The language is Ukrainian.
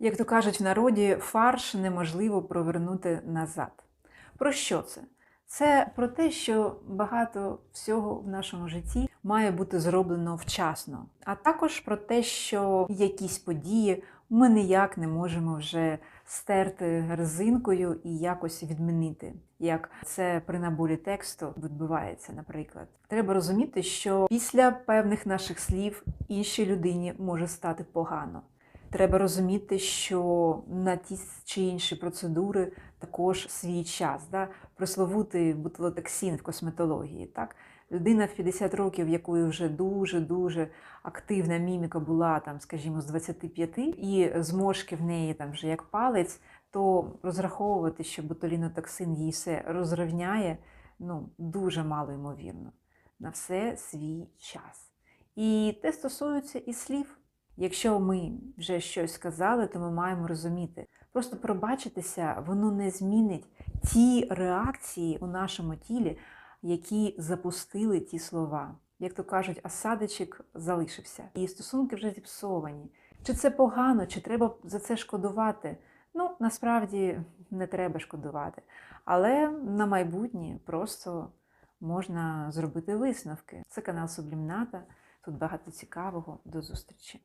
Як то кажуть в народі, фарш неможливо провернути назад. Про що це? Це про те, що багато всього в нашому житті має бути зроблено вчасно, а також про те, що якісь події ми ніяк не можемо вже стерти резинкою і якось відмінити, як це при наборі тексту відбувається, наприклад. Треба розуміти, що після певних наших слів іншій людині може стати погано. Треба розуміти, що на ті чи інші процедури також свій час. Да? Присловутий бутилотоксин в косметології. Так? Людина в 50 років, якої вже дуже-дуже активна міміка була, там, скажімо, з 25, і зморшки в неї там вже як палець, то розраховувати, що ботулінотоксин їй все розрівняє, ну, дуже мало ймовірно. На все свій час. І те стосується і слів. Якщо ми вже щось сказали, то ми маємо розуміти. Просто пробачитися, воно не змінить ті реакції у нашому тілі, які запустили ті слова. Як то кажуть, осадочок залишився, і стосунки вже зіпсовані. Чи це погано, чи треба за це шкодувати? Ну, насправді не треба шкодувати. Але на майбутнє просто можна зробити висновки. Це канал Сублімната. Тут багато цікавого. До зустрічі!